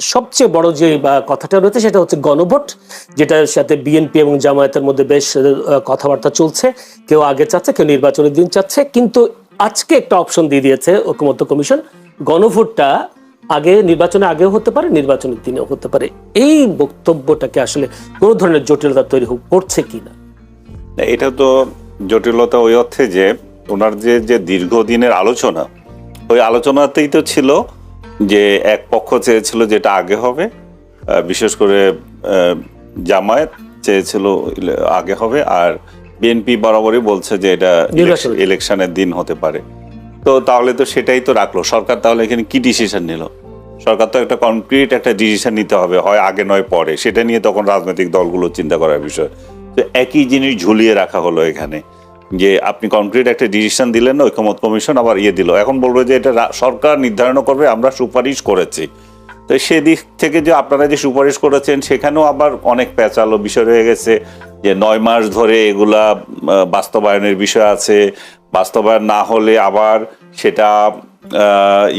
সবচেয়ে বড় যে কথাটা রয়েছে সেটা হচ্ছে গণভোট যেটার সাথে বিএনপি এবং জামায়াতের মধ্যে বেশ কথাবার্তা চলছে। কেউ আগে চাচ্ছে কেউ নির্বাচনের দিন চাচ্ছে কিন্তু আজকে একটা অপশন দিয়ে দিয়েছে ঐক্যমত্য কমিশন। গণভোটটা আগে নির্বাচনে আগেও হতে পারে নির্বাচনের দিনেও হতে পারে। এই বক্তব্যটাকে আসলে কোন ধরনের জটিলতা তৈরি করছে কিনা? না, এটা তো জটিলতা ওই অর্থে যে ওনার যে যে দীর্ঘদিনের আলোচনা ওই আলোচনাতেই তো ছিল যে এক পক্ষ চেয়েছিল যেটা আগে হবে বিশেষ করে জামায়াত চেয়েছিল আগে হবে আর বিএনপি বরাবরই বলছে যে এটা। ইলেকশনের দিন হতে পারে। তো তাহলে তো সেটাই তো রাখল। সরকার তাহলে এখানে কি ডিসিশন নিল? সরকার তো একটা কনক্রিট একটা ডিসিশন নিতে হবে হয় আগে নয় পরে। সেটা নিয়ে তখন রাজনৈতিক দলগুলো চিন্তা করার বিষয়। তো একই জিনিস ঝুলিয়ে রাখা হলো এখানে। যে আপনি কনক্রিট একটা ডিসিশন দিলেন না ঐক্যমত কমিশন আবার ইয়ে দিল। এখন বলব যে এটা সরকার নির্ধারণ করবে, আমরা সুপারিশ করেছি। তো সেদিক থেকে যে আপনারা যে সুপারিশ করেছেন, সেখানেও আবার অনেক প্যাচালো বিষয় রয়ে গেছে। যে নয় মাস ধরে এগুলা বাস্তবায়নের বিষয় আছে। বাস্তবায়ন না হলে আবার সেটা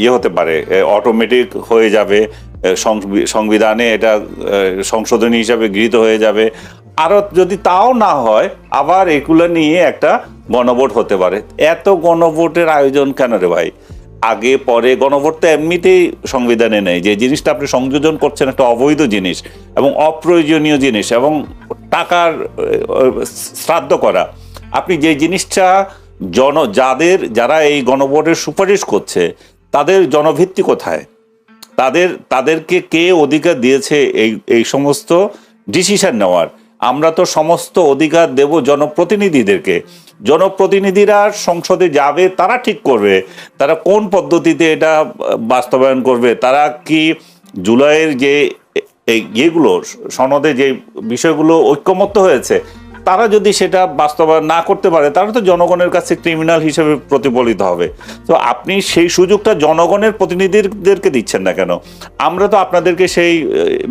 ইয়ে হতে পারে অটোমেটিক হয়ে যাবে। সংবিধানে এটা সংশোধনী হিসাবে গৃহীত হয়ে যাবে। আরও যদি তাও না হয়, আবার এগুলো নিয়ে একটা গণভোট হতে পারে। এত গণভোটের আয়োজন কেন রে ভাই? আগে, পরে, গণভোট তো এমনিতেই সংবিধানে নেই। যে জিনিসটা আপনি সংযোজন করছেন একটা অবৈধ জিনিস এবং অপ্রয়োজনীয় জিনিস এবং টাকার শ্রাদ্ধ করা। আপনি যে জিনিসটা জন, যাদের, যারা এই গণভোটের সুপারিশ করছে, তাদের জনভিত্তি কোথায়? তাদের, তাদেরকে কে অধিকার দিয়েছে এই এই সমস্ত ডিসিশন নেওয়ার? আমরা তো সমস্ত অধিকার দেব জনপ্রতিনিধিদেরকে। জনপ্রতিনিধিরা সংসদে যাবে, তারা ঠিক করবে। তারা কোন পদ্ধতিতে এটা বাস্তবায়ন করবে, তারা কি জুলাইয়ের যে ইয়েগুলো, সনদে যে বিষয়গুলো ঐক্যমত্য হয়েছে তারা যদি সেটা বাস্তবায়ন না করতে পারে তারা তো জনগণের কাছে ক্রিমিনাল হিসেবে প্রতিফলিত হবে। তো আপনি সেই সুযোগটা জনগণের প্রতিনিধিদেরকে দিচ্ছেন না কেন? আমরা তো আপনাদেরকে সেই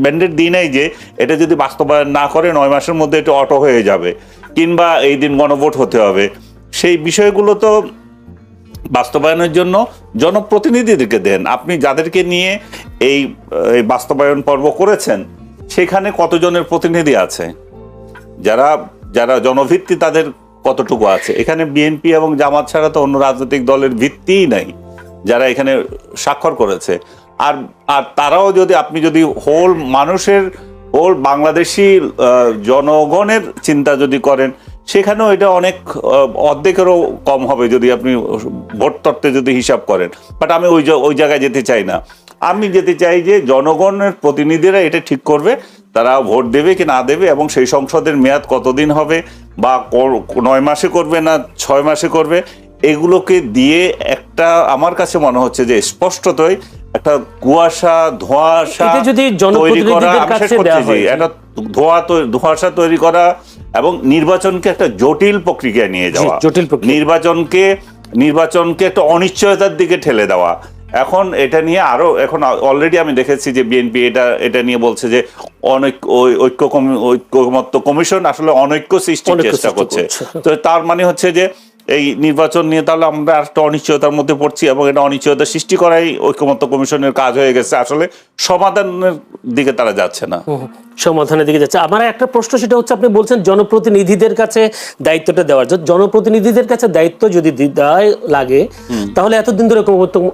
ম্যান্ডেট দিই নাই যে এটা যদি বাস্তবায়ন না করে, নয় মাসের মধ্যে এটা অটো হয়ে যাবে, কিংবা এই দিন গণভোট হতে হবে। সেই বিষয়গুলো তো বাস্তবায়নের জন্য জনপ্রতিনিধিদেরকে দেন। আপনি যাদেরকে নিয়ে এই বাস্তবায়ন পর্ব করেছেন, সেখানে কতজনের প্রতিনিধি আছে? যারা যারা জনভিত্তি তাদের কতটুকু আছে? এখানে বিএনপি এবং জামাত ছাড়া তো অন্য রাজনৈতিক দলের ভিত্তিই নাই, যারা এখানে স্বাক্ষর করেছে। আর আর তারাও যদি, আপনি যদি হোল মানুষের হোল বাংলাদেশি জনগণের চিন্তা যদি করেন, সেখানেও এটা অনেক অর্ধেকেরও কম হবে যদি আপনি ভোট তত্ত্বে যদি হিসাব করেন। বাট আমি ওই ওই জায়গায় যেতে চাই না। আমি যেতে চাই যে জনগণের প্রতিনিধিরা এটা ঠিক করবে তারা ভোট দেবে কি না দেবে এবং সেই সংসদের মেয়াদ কতদিন হবে বা নয় মাসে করবে না ছয় মাসে করবে এগুলোকে দিয়ে একটা আমার কাছে মনে হচ্ছে যে স্পষ্টতই একটা কুয়াশা ধোঁয়াশা যদি তৈরি করা। একটা ধোঁয়া ধোঁয়াশা তৈরি করা এবং নির্বাচনকে একটা জটিল প্রক্রিয়া নিয়ে যাওয়া। জটিল নির্বাচনকে নির্বাচনকে একটা অনিশ্চয়তার দিকে ঠেলে দেওয়া। এখন এটা নিয়ে আরও এখন অলরেডি আমি দেখেছি যে বিএনপি এটা এটা নিয়ে বলছে যে অনৈক্য ওই- ঐক্য কমি- ঐক্যমত্য কমিশন আসলে অনৈক্য সৃষ্টির চেষ্টা করছে করছে। তো তার মানে হচ্ছে যে এই নির্বাচন নিয়ে তাহলে আমরা একটা অনিশ্চয়তার মধ্যে পড়ছি এবং এটা অনিশ্চয়তা সৃষ্টি করাই ঐক্যমত্য কমিশনের কাজ হয়ে গেছে আসলে সমাধানের দিকে তারা যাচ্ছে না। সমাধানের দিকে যাচ্ছে। আমার একটা প্রশ্ন সেটা হচ্ছে আপনি বলছেন জনপ্রতিনিধিদের কাছে দায়িত্বটা দেওয়ার। জ- জনপ্রতিনিধিদের কাছে দায়িত্ব যদি দি- দেওয়াই লাগে তাহলে এতদিন ধরে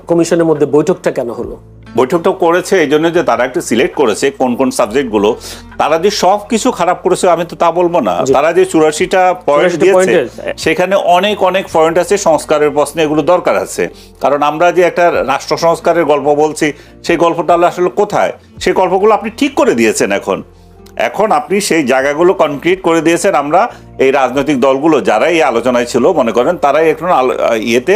কমিশনের মধ্যে বৈঠকটা কেন হলো? বৈঠকটা করেছে এই জন্য যে তারা একটা সিলেক্ট করেছে কোন কোন সাবজেক্টগুলো তারা যে সব কিছু খারাপ করেছে আমি তো তা বলব না। তারা যে চুরাশিটা পয়েন্ট দিয়েছে সেখানে অনেক অনেক পয়েন্ট আছে সংস্কারের প্রশ্নে এগুলো দরকার আছে। কারণ আমরা যে একটা রাষ্ট্র সংস্কারের গল্প বলছি সেই গল্পটা আসলে কোথায়? সেই গল্পগুলো আপনি ঠিক করে দিয়েছেন এখন। এখন আপনি সেই জায়গাগুলো কনক্রিট করে দিয়েছেন। আমরা এই রাজনৈতিক দলগুলো যারা এই আলোচনায় ছিল, মনে করেন, তারাই এখন ইয়েতে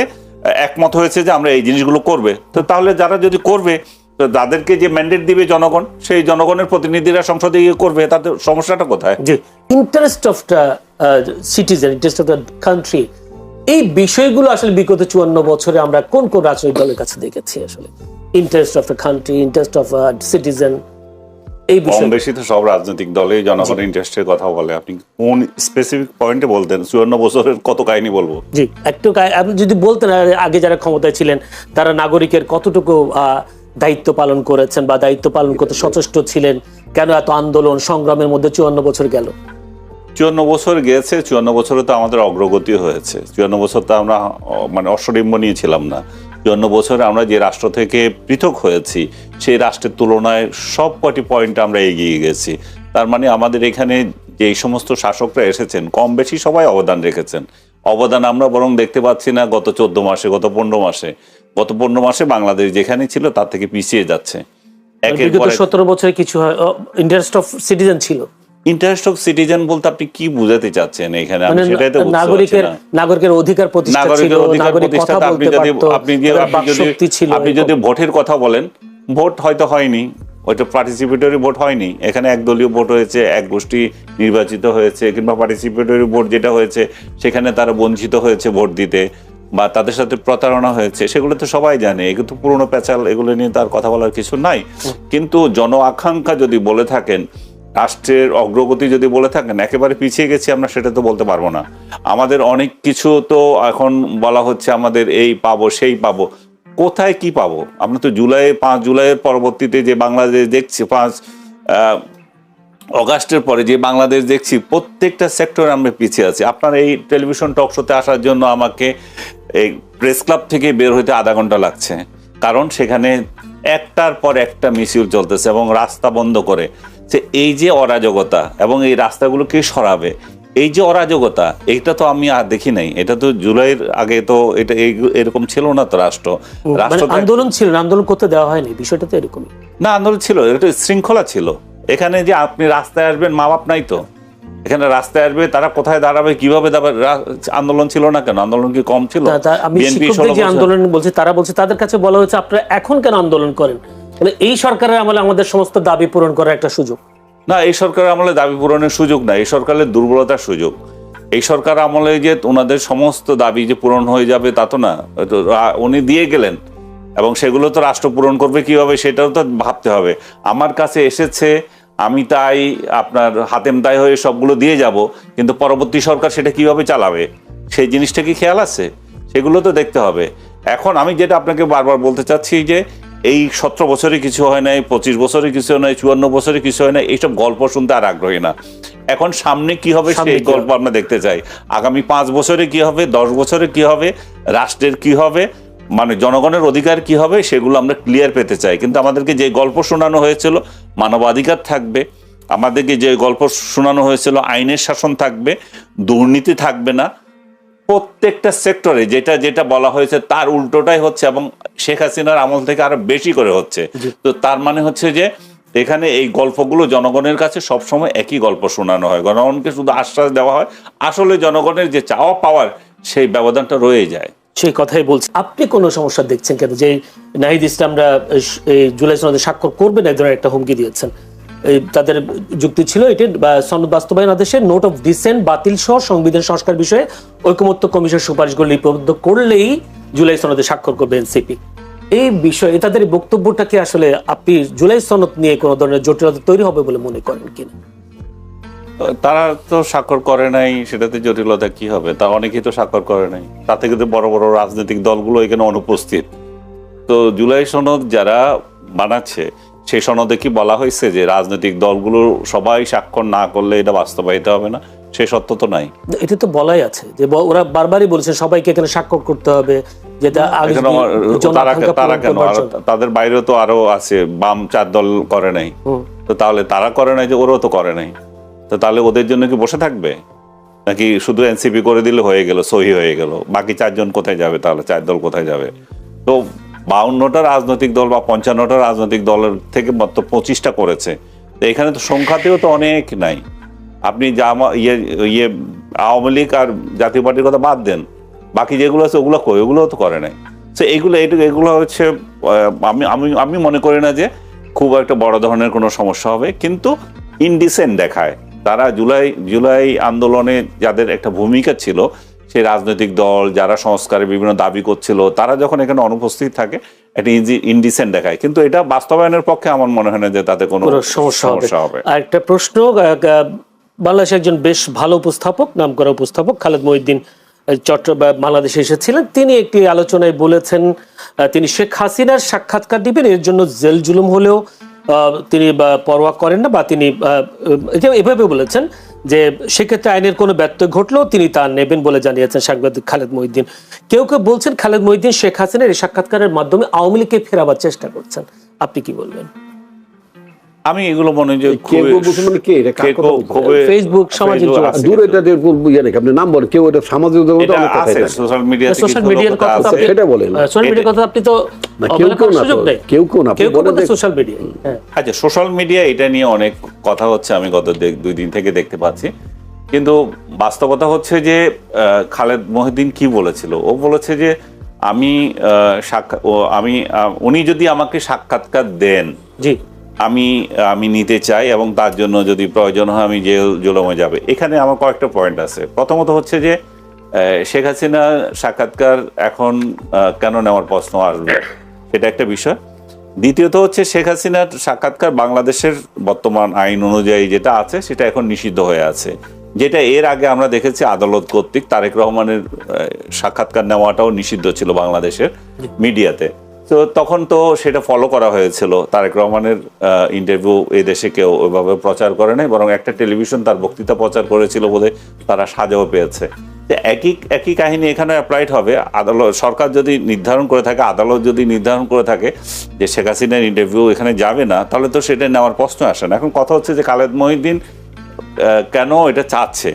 একমত হয়েছে যে আমরা এই জিনিসগুলো করবে। তো তাহলে যারা যদি করবে, তো যাদেরকে যে ম্যান্ডেট দিবে জনগণ, সেই জনগণের প্রতিনিধিরা সংসদে গিয়ে করবে তাদের সমস্যাটা কোথায়? যে interest of the citizen interest of the country এই বিষয়গুলো আসলে বিগত চুয়ান্ন বছরে আমরা কোন কোন রাজনৈতিক দলের কাছে দেখেছি আসলে? Interest of the country interest of citizen এই বিষয় বেশি তো সব রাজনৈতিক দলেই জনগণের ইন্টারেস্টের কথা বলে। আপনি কোন স্পেসিফিক পয়েন্টে বলতেন? চুয়ান্ন বছরের কত কাহিনী বলব? জি একটু আপনি যদি বলতেন আগে যারা ক্ষমতায় ছিলেন তারা নাগরিকের কতটুকু দায়িত্ব পালন করেছেন বা দায়িত্ব পালন করতে সচেষ্ট ছিলেন? কেন এত আন্দোলন সংগ্রামের মধ্যে চুয়ান্ন বছর গেল? চুয়ান্ন বছর গেছে চুয়ান্ন বছরে তো আমাদের অগ্রগতি হয়েছে। চুয়ান্ন বছর তো আমরা মানে অশ্বডিম্বনীয় ছিলাম না। চুয়ান্ন বছরে আমরা যে রাষ্ট্র থেকে পৃথক হয়েছি সেই রাষ্ট্রের তুলনায় সব কটি পয়েন্টে আমরা এগিয়ে গেছি। তার মানে আমাদের এখানে যে সমস্ত শাসকরা এসেছেন কম বেশি সবাই অবদান রেখেছেন। অবদান আমরা বরং দেখতে পাচ্ছি না গত চোদ্দ মাসে গত পনেরো মাসে। গত পনেরো মাসে বাংলাদেশ যেখানে ছিল তার থেকে পিছিয়ে যাচ্ছে। সতেরো বছরে কিছু ইন্টারেস্ট অফ সিটিজেন ছিল। ইন্টারেস্ট অফ সিটিজেন বলতে আপনি কি বুঝাতে চাচ্ছেন এখানে? আমি মানে সেটাই তো বুঝতে নাগরিকের নাগরিকের অধিকার প্রতিষ্ঠা ছিল নাগরিক কথা আপনি বলতে যদি পারতো আপনি যদি আপনি যদি ভোটের কথা বলেন ভোট হয়তো হয়নি ওইটা পার্টিসিপেটরি ভোট হয়নি। এখানে একদলীয় ভোট হয়েছে এক গোষ্ঠী নির্বাচিত হয়েছে কিংবা পার্টিসিপেটরি ভোট যেটা হয়েছে সেখানে তারা বঞ্চিত হয়েছে ভোট দিতে বা তাদের সাথে প্রতারণা হয়েছে সেগুলো তো সবাই জানে এগুলো তো পুরনো প্যাচাল এগুলো নিয়ে তার কথা বলার কিছু নাই। কিন্তু জন আকাঙ্ক্ষা যদি বলে থাকেন রাষ্ট্রের অগ্রগতি যদি বলে থাকেন, একেবারে পিছিয়ে গেছি আমরা, সেটা তো বলতে পারব না। আমাদের অনেক কিছু তো এখন বলা হচ্ছে আমাদের এই পাবো, সেই পাবো। কোথায় কি পাবো? আমরা তো জুলাই, পাঁচ জুলাইয়ের পরবর্তীতে যে বাংলাদেশ দেখছি, পাঁচ অগাস্টের পরে যে বাংলাদেশ দেখছি, প্রত্যেকটা সেক্টরে আমরা পিছিয়ে আছি। আপনার এই টেলিভিশন টক শোতে আসার জন্য আমাকে এই প্রেস ক্লাব থেকে বের হইতে আধা ঘণ্টা লাগছে। কারণ সেখানে একটার পর একটা মিছিল চলতেছে এবং রাস্তা বন্ধ করে। যে এই যে অরাজকতা এবং এই রাস্তাগুলো কে সরাবে? এই যে অরাজকতা এইটা তো আমি আর দেখি নাই। এটা তো জুলাইয়ের আগে তো এটা এরকম ছিল না তো রাষ্ট্র। মানে রাষ্ট্র আন্দোলন ছিল না, আন্দোলন করতে দেওয়া হয়নি বিষয়টা তো এরকমই। না আন্দোলন ছিল এটা শৃঙ্খলা ছিল। এখানে যে আপনি রাস্তায় আসবেন মা বাপ নাই তো। এখানে রাস্তায় আসবে তারা কোথায় দাঁড়াবে কীভাবে আন্দোলন ছিল না কেন? আন্দোলন কি কম ছিল? আমি যে আন্দোলন বলছি তারা বলছে তাদের কাছে বলা হয়েছে আপনারা এখন কেন আন্দোলন করেন? মানে এই সরকারের আমলে আমাদের সমস্ত দাবি পূরণ করার একটা সুযোগ। না, এই সরকারের আমলে দাবি পূরণের সুযোগ না, এই সরকারের দুর্বলতার সুযোগ। এই সরকার আমলে যে ওনাদের সমস্ত দাবি যে পূরণ হয়ে যাবে তা তো না উনি দিয়ে গেলেন এবং সেগুলো তো রাষ্ট্র পূরণ করবে কীভাবে সেটাও তো ভাবতে হবে। আমার কাছে এসেছে, আমি তাই আপনার হাতেম তাই হয়ে সবগুলো দিয়ে যাব, কিন্তু পরবর্তী সরকার সেটা কীভাবে চালাবে? সেই জিনিসটা কি খেয়াল আছে? সেগুলো তো দেখতে হবে। এখন আমি যেটা আপনাকে বারবার বলতে চাচ্ছি যে এই সতেরো বছরে কিছু হয় নাই পঁচিশ বছরে কিছু হয় নাই চুয়ান্ন বছরে কিছু হয় নাই এইসব গল্প শুনতে আর আগ্রহী না। এখন সামনে কি হবে সেই গল্প আমরা দেখতে চাই। আগামী পাঁচ বছরে কি হবে দশ বছরে কি হবে রাষ্ট্রের কি হবে মানে জনগণের অধিকার কি হবে সেগুলো আমরা ক্লিয়ার পেতে চাই। কিন্তু আমাদেরকে যে গল্প শোনানো হয়েছিল মানবাধিকার থাকবে। আমাদেরকে যে গল্প শোনানো হয়েছিল আইনের শাসন থাকবে দুর্নীতি থাকবে না। প্রত্যেকটা সেক্টরে যেটা যেটা বলা হয়েছে তার উল্টোটাই হচ্ছে এবং শেখ হাসিনার আমল থেকে আরও বেশি করে হচ্ছে। তো তার মানে হচ্ছে যে এখানে এই গল্পগুলো জনগণের কাছে সবসময় একই গল্প শোনানো হয়। জনগণকে শুধু আশ্বাস দেওয়া হয় আসলে জনগণের যে চাওয়া পাওয়ার সেই ব্যবধানটা রয়ে যায়। সেই কথাই বলছি। আপনি কোনো সমস্যা দেখছেন কেন? যে নাহিদ ইসলামরা এই জুলাই সনদে স্বাক্ষর করবেন এই ধরনের একটা হুমকি দিয়েছেন। তাদের যুক্তি ছিল এটি সনদ বাস্তবায়ন আদেশে নোট অফ ডিসেন্ট বাতিল সহ সংবিধান সংস্কার বিষয়ে ঐকমত্য কমিশন সুপারিশগুলো লিপিবদ্ধ করলেই জুলাই সনদে স্বাক্ষর করবে এনসিপি। এই বিষয়ে তাদের বক্তব্যটাকে আসলে আপনি জুলাই সনদ নিয়ে কোনো ধরনের জটিলতা তৈরি হবে বলে মনে করেন কিনা? তারা তো স্বাক্ষর করে নাই, সেটাতে জটিলতা কি হবে? তা অনেকেই তো স্বাক্ষর করে নাই। তাতে কিন্তু বড় বড় রাজনৈতিক দলগুলো এখানে অনুপস্থিত। তো জুলাই সনদ যারা বানাচ্ছে সেই সনদে কি বলা হয়েছে যে রাজনৈতিক দলগুলো সবাই স্বাক্ষর না করলে এটা বাস্তবায়িত হবে না? সে সত্য তো নাই। এটা তো বলাই আছে যে ওরা বারবারই বলছে সবাইকে এখানে স্বাক্ষর করতে হবে যেটা তারা কেন। তাদের বাইরেও তো আরও আছে বাম চার দল করে নাই। তো তাহলে তারা করে নাই যে ওরাও তো করে নাই। তো তাহলে ওদের জন্য কি বসে থাকবে? নাকি শুধু এনসিপি করে দিলে হয়ে গেল সহি হয়ে গেল? বাকি চারজন কোথায় যাবে তাহলে? চার দল কোথায় যাবে? তো বাউন্নটা রাজনৈতিক দল বা পঞ্চান্নটা রাজনৈতিক দলের থেকে মাত্র পঁচিশটা করেছে। তো এখানে তো সংখ্যাতেও তো অনেক নাই। আপনি জামা ইয়ে ইয়ে আওয়ামী লীগ আর জাতীয় পার্টির কথা বাদ দেন। বাকি যেগুলো আছে ওগুলো কই ওগুলো তো করে নাই। তো এগুলো এইটুকু এগুলো হচ্ছে আমি আমি আমি মনে করি না যে খুব একটা বড় ধরনের কোনো সমস্যা হবে। কিন্তু ইনডিসেন্ট দেখায়। তারা জুলাই জুলাই আন্দোলনে যাদের একটা ভূমিকা ছিল সেই রাজনৈতিক দল যারা সংস্কারের বিভিন্ন দাবি করছিল তারা যখন এখানে অনুপস্থিত থাকে একটা ইনডিসেন্ট দেখায়। কিন্তু এটা বাস্তবায়নের পক্ষে আমার মনে হয় না যে তাতে কোনো সমস্যা হবে। আর একটা প্রশ্ন বাংলাদেশের একজন বেশ ভালো উপস্থাপক নাম করা উপস্থাপক খালেদ মহিউদ্দিন চট্ট বাংলাদেশে এসেছিলেন। তিনি একটি আলোচনায় বলেছেন তিনি শেখ হাসিনার সাক্ষাৎকার দিবেন এর জন্য জেল জুলুম হলেও তিনি পরোয়া করেন না বা তিনি এভাবে বলেছেন যে সেক্ষেত্রে আইনের কোনো ব্যত্যয় ঘটলেও তিনি তা নেবেন বলে জানিয়েছেন সাংবাদিক খালেদ মহিউদ্দিন। কেউ কেউ বলছেন খালেদ মহিউদ্দিন, শেখ হাসিনার এই সাক্ষাৎকারের মাধ্যমে আওয়ামী লীগকে ফেরাবার চেষ্টা করছেন। আপনি কি বলবেন? আমি এগুলো মনে যে কেউ বলছে মানে ফেসবুক, সামাজিক ফেসবুক দূরে। এটা ইয়ে আপনি নাম বলেন কেউ এটা সামাজিক। সোশ্যাল মিডিয়াতে সোশ্যাল মিডিয়ার কথা সেটা বলেন। সোশ্যাল মিডিয়ার কথা আপনি তো কেউ কেউ না না, সোশ্যাল মিডিয়া হ্যাঁ। আচ্ছা সোশ্যাল মিডিয়া এটা নিয়ে অনেক কথা হচ্ছে আমি গত দুই দিন থেকে দেখতে পাচ্ছি। কিন্তু বাস্তবতা হচ্ছে যে আহ, খালেদ মহিউদ্দিন কি বলেছিল? ও বলেছে যে আমি আহ, সাক্ষা- ও আমি উনি যদি আমাকে সাক্ষাৎকার দেন জি। আমি আমি নিতে চাই এবং তার জন্য যদি প্রয়োজন হয় আমি জেল, জুলমে যাবে। এখানে আমার কয়েকটা পয়েন্ট আছে। প্রথমত হচ্ছে যে শেখ হাসিনা সাক্ষাৎকার এখন কেন নেওয়ার প্রশ্ন আসবে? সেটা একটা বিষয়। দ্বিতীয়ত হচ্ছে শেখ হাসিনার সাক্ষাৎকার বাংলাদেশের বর্তমান আইন অনুযায়ী যেটা আছে, সেটা এখন নিষিদ্ধ হয়ে আছে। যেটা এর আগে আমরা দেখেছি আদালত কর্তৃক তারেক রহমানের সাক্ষাৎকার নেওয়াটাও নিষিদ্ধ ছিল বাংলাদেশের মিডিয়াতে। তো তখন তো সেটা ফলো করা হয়েছিল। তারেক রহমানের ইন্টারভিউ এই দেশে কেউ ওইভাবে প্রচার করে নাই, বরং একটা টেলিভিশন তার বক্তৃতা প্রচার করেছিল বলে তারা সাজাও পেয়েছে। একই একই কাহিনী এখানে অ্যাপ্লাইড হবে। আদালত, সরকার যদি নির্ধারণ করে থাকে, আদালত যদি নির্ধারণ করে থাকে যে শেখ হাসিনার ইন্টারভিউ এখানে যাবে না, তাহলে তো সেটা নেওয়ার প্রশ্ন আসে না। এখন কথা হচ্ছে যে খালেদ মহিউদ্দিন কেন এটা চাচ্ছে?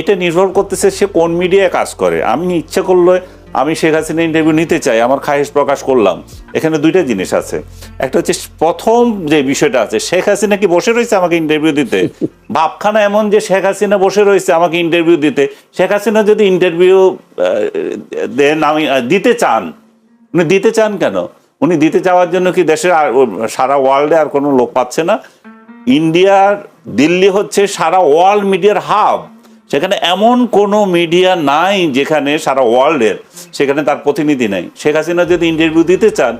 এটা নির্ভর করতেছে সে কোন মিডিয়ায় কাজ করে। আমি ইচ্ছে করলে আমি শেখ হাসিনা ইন্টারভিউ নিতে চাই আমার খায়েশ প্রকাশ করলাম। এখানে দুইটা জিনিস আছে। একটা হচ্ছে প্রথম যে বিষয়টা আছে শেখ হাসিনা কি বসে রয়েছে আমাকে ইন্টারভিউ দিতে? ভাবখানা এমন যে শেখ হাসিনা বসে রয়েছে আমাকে ইন্টারভিউ দিতে। শেখ হাসিনা যদি ইন্টারভিউ দেন আমি দিতে চান উনি দিতে চান কেন? উনি দিতে চাওয়ার জন্য কি দেশের আর সারা ওয়ার্ল্ডে আর কোনো লোক পাচ্ছে না? ইন্ডিয়ার দিল্লি হচ্ছে সারা ওয়ার্ল্ড মিডিয়ার হাব সেখানে এমন কোনো মিডিয়া নাই যেখানে সারা ওয়ার্ল্ডের, সেখানে তার প্রতিনিধি নাই। শেখ হাসিনা যদি ইন্টারভিউ দিতে চান,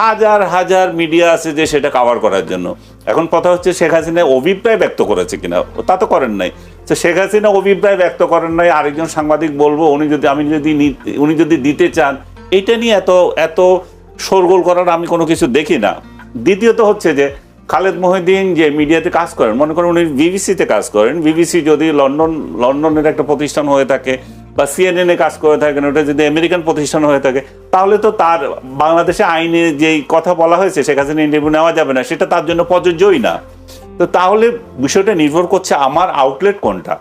হাজার হাজার মিডিয়া আছে যে সেটা কভার করার জন্য। এখন কথা হচ্ছে শেখ হাসিনা অভিপ্রায় ব্যক্ত করেছে কিনা, তা তো করেন নাই। তো শেখ হাসিনা অভিপ্রায় ব্যক্ত করেন নাই, আরেকজন সাংবাদিক বলব, উনি যদি আমি যদি উনি যদি দিতে চান, এটা নিয়ে এত এত শোরগোল করার আমি কোনো কিছু দেখি না। দ্বিতীয়ত হচ্ছে যে খালেদ মহিউদ্দিন যে মিডিয়াতে কাজ করেন, মনে করেন উনি বিবিসিতে কাজ করেন, বিবিসি যদি লন্ডন, লন্ডনের একটা প্রতিষ্ঠান হয়ে থাকে বা সিএনএন এ কাজ করে থাকেন, ওটা যদি আমেরিকান প্রতিষ্ঠান হয়ে থাকে, তাহলে তো তার বাংলাদেশে আইনে যেই কথা বলা হয়েছে হাসিনা ইন্টারভিউ নেওয়া যাবে না, সেটা তার জন্য প্রযোজ্যই না। তো তাহলে বিষয়টা নির্ভর করছে আমার আউটলেট কোনটা,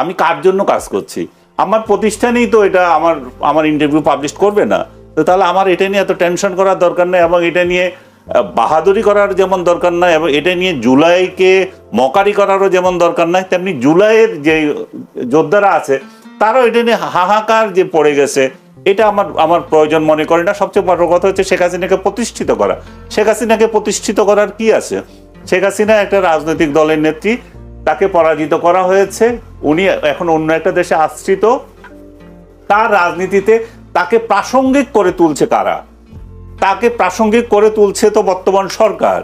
আমি কার জন্য কাজ করছি? আমার প্রতিষ্ঠানেই তো এটা আমার আমার ইন্টারভিউ পাবলিশ করবে না। তো তাহলে আমার এটা নিয়ে এত টেনশন করার দরকার নেই এবং এটা নিয়ে বাহাদুরি করার যেমন দরকার নাই, এবং এটা নিয়ে জুলাইকে মকারি করারও যেমন দরকার নাই, তেমনি জুলাইয়ের যে যোদ্ধারা আছে, তারও এটা নিয়ে হাহাকার যে পড়ে গেছে, এটা আমার আমার প্রয়োজন মনে করে না। সবচেয়ে বড় কথা হচ্ছে শেখ হাসিনাকে প্রতিষ্ঠিত করা। শেখ হাসিনাকে প্রতিষ্ঠিত করার কি আছে? শেখ হাসিনা একটা রাজনৈতিক দলের নেত্রী, তাকে পরাজিত করা হয়েছে, উনি এখন অন্য একটা দেশে আশ্রিত। তার রাজনীতিতে তাকে প্রাসঙ্গিক করে তুলছে কারা? তাকে প্রাসঙ্গিক করে তুলছে তো বর্তমান সরকার।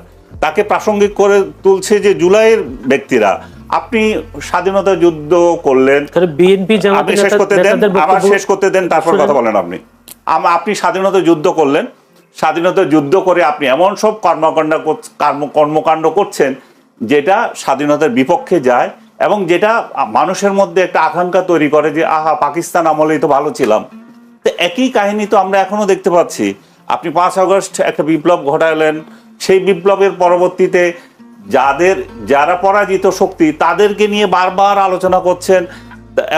তাকে প্রাসঙ্গিক করে তুলছে যে জুলাইয়ের ব্যক্তিরা। আপনি স্বাধীনতা যুদ্ধ করলেন। বিএনপি আপনি শেষ করতে দেন আমার শেষ করতে দেন তারপর কথা বলেন আপনি। আপনি স্বাধীনতা যুদ্ধ করলেন। স্বাধীনতা যুদ্ধ করে আপনি এমন সব কর্মকাণ্ড কর্মকাণ্ড করছেন যেটা স্বাধীনতার বিপক্ষে যায় এবং যেটা মানুষের মধ্যে একটা আকাঙ্ক্ষা তৈরি করে যে আহা পাকিস্তান আমলেই তো ভালো ছিলাম। তো একই কাহিনী তো আমরা এখনও দেখতে পাচ্ছি। আপনি পাঁচ আগস্ট একটা বিপ্লব ঘটালেন। সেই বিপ্লবের পরবর্তীতে যাদের, যারা পরাজিত শক্তি, তাদেরকে নিয়ে বারবার আলোচনা করছেন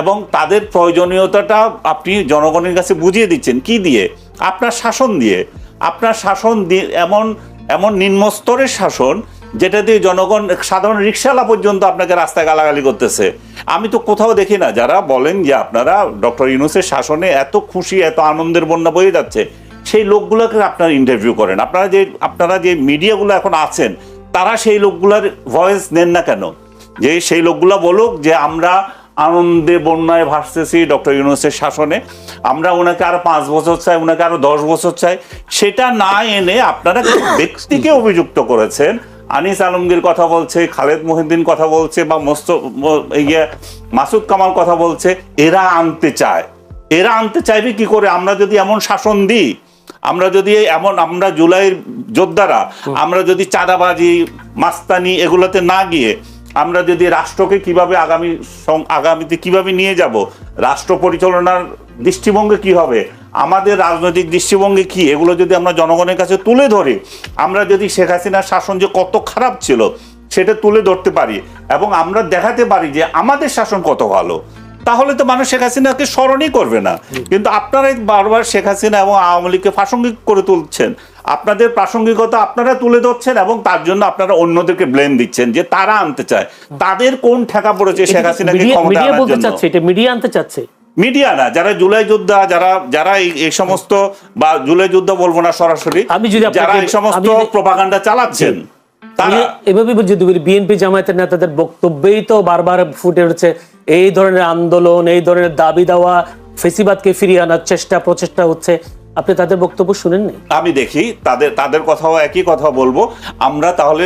এবং তাদের প্রয়োজনীয়তাটা আপনি জনগণের কাছে বুঝিয়ে দিচ্ছেন। কি দিয়ে? আপনার শাসন দিয়ে। আপনার শাসন দিয়ে এমন এমন নিম্নস্তরের শাসন যেটা দিয়ে জনগণ সাধারণ রিক্সাওয়ালা পর্যন্ত আপনাকে রাস্তায় গালাগালি করতেছে। আমি তো কোথাও দেখি না যারা বলেন যে আপনারা ডক্টর ইউনুসের শাসনে এত খুশি, এত আনন্দের বন্যা বয়ে যাচ্ছে। সেই লোকগুলোকে আপনারা ইন্টারভিউ করেন। আপনারা যে আপনারা যে মিডিয়াগুলো এখন আছেন তারা সেই লোকগুলোর ভয়েস নেন না কেন? যে সেই লোকগুলো বলুক যে আমরা আনন্দে বন্যায় ভাসতেছি ডক্টর ইউনুসের শাসনে আমরা ওনাকে আরও পাঁচ বছর চাই ওনাকে আরও দশ বছর চাই সেটা না এনে আপনারা ব্যক্তিকে অভিযুক্ত করেছেন। আনিস আলমগীর কথা বলছে খালেদ মহিউদ্দিন কথা বলছে বা মোস্ত ইয়ে মাসুদ কামাল কথা বলছে এরা আনতে চায়। এরা আনতে চাইবে কি করে? আমরা যদি এমন শাসন দিই আমরা যদি এমন আমরা জুলাইয়ের যোদ্ধারা আমরা যদি চাঁদাবাজি মাস্তানি এগুলোতে না গিয়ে আমরা যদি রাষ্ট্রকে কীভাবে আগামী আগামীতে কীভাবে নিয়ে যাব রাষ্ট্র পরিচালনার দৃষ্টিভঙ্গি কি হবে? আমাদের রাজনৈতিক দৃষ্টিভঙ্গি কি? এগুলো যদি আমরা জনগণের কাছে তুলে ধরি আমরা যদি শেখ হাসিনার শাসন যে কত খারাপ ছিল সেটা তুলে ধরতে পারি এবং আমরা দেখাতে পারি যে আমাদের শাসন কত ভালো। তাহলে তো মানুষ শেখ হাসিনাকে স্মরণই করবে না। কিন্তু আপনারাই বারবার শেখ হাসিনা এবং আওয়ামী লীগকে প্রাসঙ্গিক করে তুলছেন। আপনাদের প্রাসঙ্গিকতা আপনারা তুলে ধরছেন এবং তার জন্য আপনারা অন্যদেরকে ব্লেম দিচ্ছেন যে তারা আনতে চায়। তাদের কোন ঠেকা পড়েছে শেখ হাসিনাকে মিডিয়া ক্ষমতা আনার জন্য? এটা মিডিয়া আনতে চাচ্ছে। মিডিয়া না যারা জুলাই যোদ্ধা যারা যারা এই- সমস্ত বা জুলাই যোদ্ধা বলব না সরাসরি আমি যদি যারা এই সমস্ত প্রপাগান্ডা চালাচ্ছেন। এভাবে বিএনপি জামায়াতের নেতাদের বক্তব্যেই তো বারবার ফুটে উঠছে, এই ধরনের আন্দোলন, এই ধরনের দাবি দেওয়া, ফেসিবাদকে ফিরিয়ে আনার চেষ্টা, প্রচেষ্টা হচ্ছে। আপনি তাদের বক্তব্য শুনেননি? আমি দেখি তাদের তাদের কথাও একই কথা বলব। আমরা তাহলে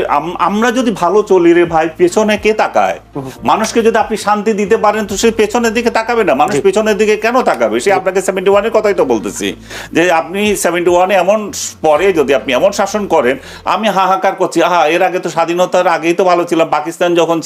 আমরা যদি ভালো চলি রে ভাই পেছনে কে তাকায়? মানুষকে যদি আপনি শান্তি দিতে পারেন তো সে পেছনের দিকে তাকাবে না। মানুষ পেছনের দিকে কেন তাকাবে? সে আপনাকে সেভেন্টি ওয়ানের কথাই তো বলতেছি। যে আপনি সেভেন্টি ওয়ানে এমন পরে যদি আপনি এমন শাসন করেন আমি হাহাকার করছি। হা এর আগে তো স্বাধীনতার আগেই তো ভালো ছিলাম। পাকিস্তান যখন